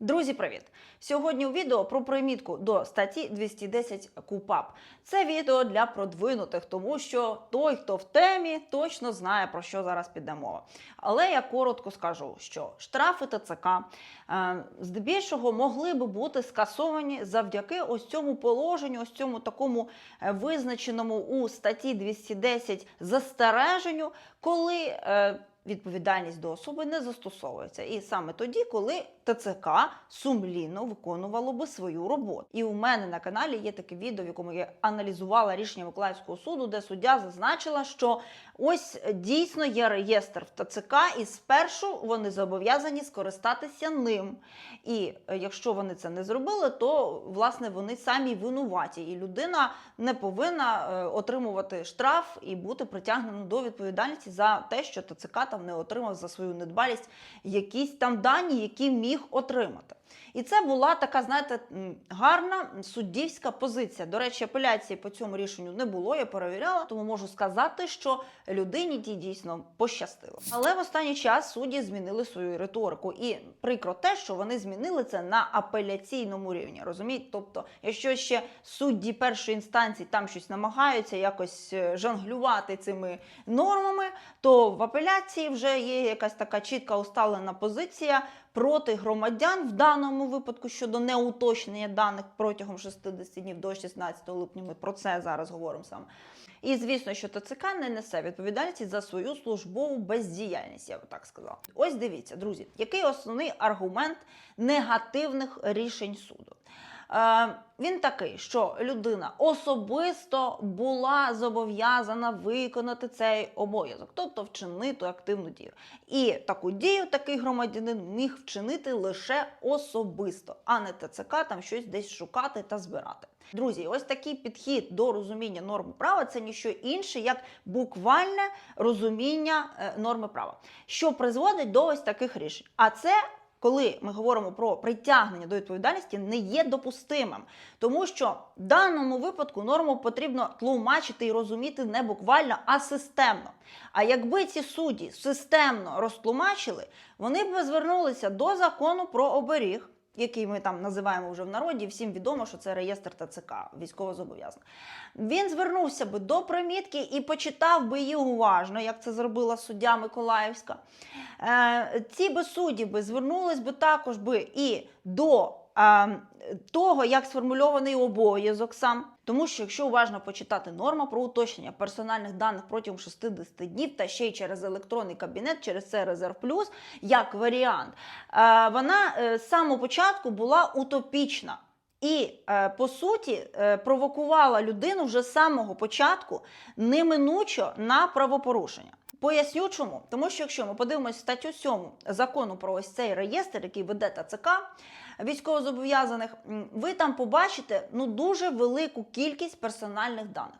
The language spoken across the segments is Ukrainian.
Друзі, привіт! Сьогодні у відео про примітку до статті 210 КУПАП. Це відео для продвинутих, тому що той, хто в темі, точно знає про що зараз піде мова. Але я коротко скажу, що штрафи ТЦК е, здебільшого могли би бути скасовані завдяки ось цьому положенню, ось цьому такому е, визначеному у статті 210 застереженню, коли. е, Відповідальність до особи не застосовується, і саме тоді, коли ТЦК сумлінно виконувало би свою роботу. І у мене на каналі є таке відео, в якому я аналізувала рішення Миколаївського суду, де суддя зазначила, що ось дійсно є реєстр в ТЦК, і спершу вони зобов'язані скористатися ним. І е, якщо вони це не зробили, то власне вони самі винуваті, і людина не повинна е, отримувати штраф і бути притягнена до відповідальності за те, що ТЦК там не отримав за свою недбалість якісь там дані, які міг отримати. І це була така, знаєте, гарна суддівська позиція. До речі, апеляції по цьому рішенню не було. Я перевіряла, тому можу сказати, що людині тій дійсно пощастило. Але в останній час судді змінили свою риторику, і прикро те, що вони змінили це на апеляційному рівні. Розумієте? Тобто, якщо ще судді першої інстанції там щось намагаються якось е, жонглювати цими нормами, то в апеляції вже є якась така чітка усталена позиція проти громадян в даному випадку щодо неуточнення даних протягом 60 днів до 16 липня. Ми про це зараз говоримо саме. І звісно, що ТЦК не несе відповідальності за свою службову бездіяльність, я би так сказала. Ось дивіться, друзі, який основний аргумент негативних рішень суду. Е, він такий, що людина особисто була зобов'язана виконати цей обов'язок, тобто вчинити активну дію. І таку дію такий громадянин міг вчинити лише особисто, а не ТЦК там щось десь шукати та збирати. Друзі, ось такий підхід до розуміння норми права це ніщо інше, як буквальне розуміння е, норми права, що призводить до ось таких рішень. А це коли ми говоримо про притягнення до відповідальності, не є допустимим, тому що в даному випадку норму потрібно тлумачити і розуміти не буквально, а системно. А якби ці судді системно розтлумачили, вони б звернулися до закону про оберіг. Який ми там називаємо вже в народі, всім відомо, що це реєстр ТЦК, військовозобов'язаних. Він звернувся би до примітки і почитав би її уважно, як це зробила суддя Миколаївська. Е, ці би судді би звернулись би також би і до того, як сформульований обов'язок сам. Тому що, якщо уважно почитати норма про уточнення персональних даних протягом 60 днів та ще й через електронний кабінет, через це резерв плюс, як варіант, вона е, з самого початку була утопічна. І е, по суті е, провокувала людину вже з самого початку неминучо на правопорушення. Поясню чому. Тому що якщо ми подивимося статтю 7 закону про ось цей реєстр, який веде ТЦК військовозобов'язаних, ви там побачите ну дуже велику кількість персональних даних.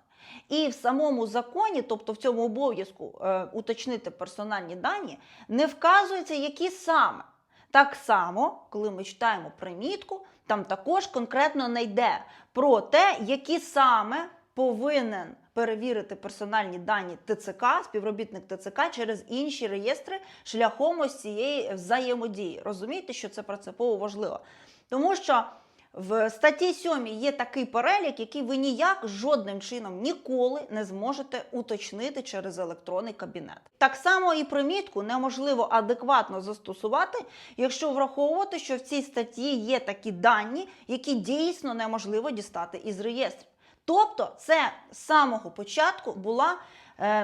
І в самому законі, тобто в цьому обов'язку е, уточнити персональні дані, не вказується, які саме. Так само, коли ми читаємо примітку, там також конкретно не йде про те, які саме повинен перевірити персональні дані ТЦК, співробітник ТЦК через інші реєстри шляхом ось цієї взаємодії. Розумієте, що це принципово важливо? Тому що в статті 7 є такий перелік, який ви ніяк жодним чином ніколи не зможете уточнити через електронний кабінет. Так само і примітку неможливо адекватно застосувати, якщо враховувати, що в цій статті є такі дані, які дійсно неможливо дістати із реєстрів. Тобто, це з самого початку була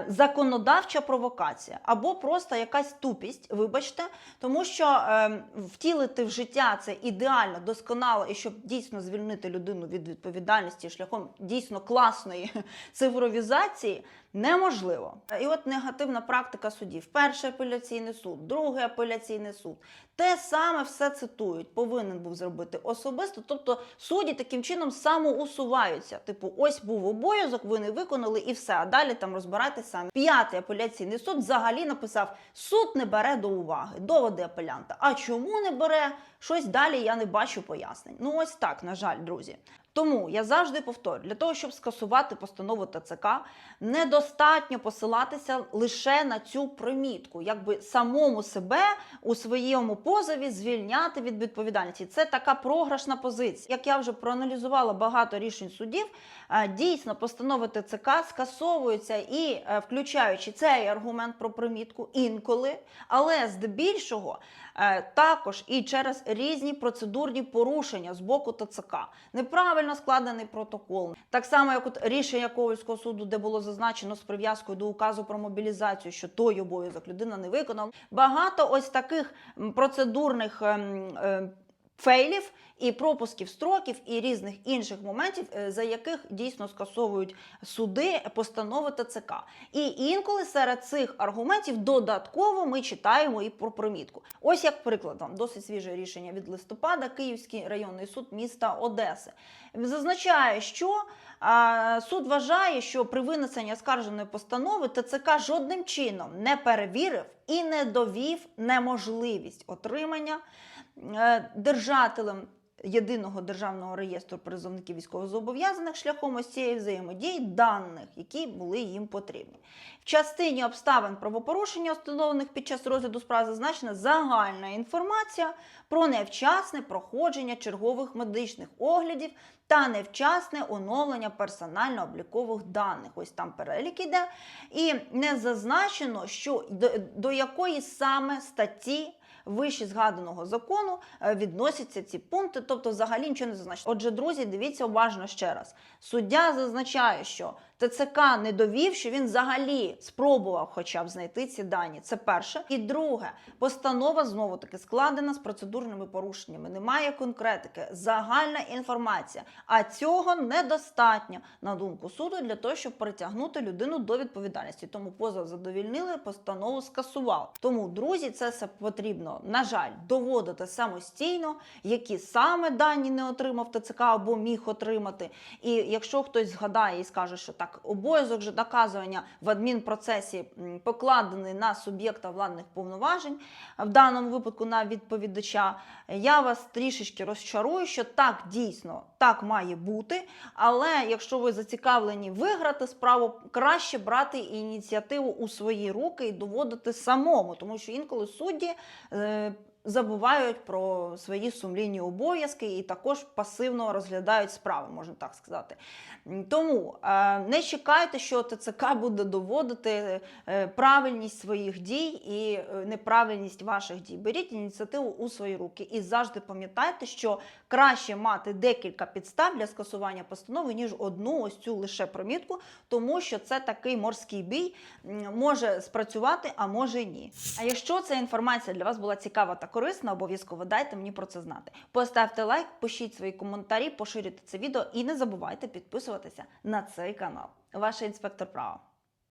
законодавча провокація або просто якась тупість, вибачте, тому що е, втілити в життя це ідеально, досконало і щоб дійсно звільнити людину від відповідальності шляхом дійсно класної цифровізації. Неможливо. І от негативна практика судів. Перший апеляційний суд, другий апеляційний суд. Те саме все цитують, повинен був зробити особисто. Тобто судді таким чином самоусуваються. Типу, ось був обов'язок, ви не виконали і все. А далі там розбирайтеся саме. П'ятий апеляційний суд взагалі написав: суд не бере до уваги, доводи апелянта. А чому не бере? Щось далі я не бачу пояснень. Ну ось так, на жаль, друзі. Тому я завжди повторю, для того, щоб скасувати постанову ТЦК, недостатньо посилатися лише на цю примітку, якби самому себе у своєму позові звільняти від відповідальності. Це така програшна позиція. Як я вже проаналізувала багато рішень судів, е, дійсно постанови ТЦК скасовуються і е, включаючи цей аргумент про примітку інколи, але здебільшого е, також і через різні процедурні порушення з боку ТЦК. Неправильно складений протокол. Так само, як от рішення Ковальського суду, де було зазначено з прив'язкою до указу про мобілізацію, що той обов'язок людина не виконала. Багато ось таких процедурних. ем, е, Фейлів і пропусків строків і різних інших моментів, е, за яких дійсно скасовують суди постанови ТЦК. І інколи серед цих аргументів додатково ми читаємо і про примітку. Ось як приклад вам досить свіже рішення від листопада, Київський районний суд міста Одеси зазначає, що суд вважає, що при винесенні оскарженої постанови ТЦК жодним чином не перевірив і не довів неможливість отримання держателем єдиного державного реєстру призовників військовозобов'язаних шляхом ось цієї взаємодії даних, які були їм потрібні. В частині обставин правопорушення, встановлених під час розгляду справи, зазначена загальна інформація про невчасне проходження чергових медичних оглядів та невчасне оновлення персонально-облікових даних. Ось там перелік іде. І не зазначено, що до, до якої саме статті вище згаданого закону е, відносяться ці пункти, тобто взагалі нічого не зазначено. Отже, друзі, дивіться уважно ще раз. Суддя зазначає, що ТЦК не довів, що він взагалі спробував хоча б знайти ці дані. Це перше. І друге, постанова знову таки складена з процедурними порушеннями. Немає конкретики, загальна інформація. А цього недостатньо на думку суду для того, щоб притягнути людину до відповідальності. Тому позов задовільнили, постанову скасували. Тому, друзі, це все потрібно, на жаль, доводити самостійно, які саме дані не отримав ТЦК або міг отримати. І якщо хтось згадає і скаже, що так, обов'язок же доказування в адмінпроцесі покладений на суб'єкта владних повноважень, в даному випадку на відповідача, я вас трішечки розчарую, що так дійсно так має бути. Але якщо ви зацікавлені виграти справу, краще брати ініціативу у свої руки і доводити самому, тому що інколи судді. Забувають про свої сумлінні обов'язки і також пасивно розглядають справи, можна так сказати. Тому е, не чекайте, що ТЦК буде доводити е, правильність своїх дій і е, неправильність ваших дій. Беріть ініціативу у свої руки і завжди пам'ятайте, що краще мати декілька підстав для скасування постанови, ніж одну ось цю лише примітку, тому що це такий морський бій може спрацювати, а може і ні. А якщо ця інформація для вас була цікава та корисна, обов'язково дайте мені про це знати. Поставте лайк, пишіть свої коментарі, поширюйте це відео і не забувайте підписуватися на цей канал. Ваша інспектор права.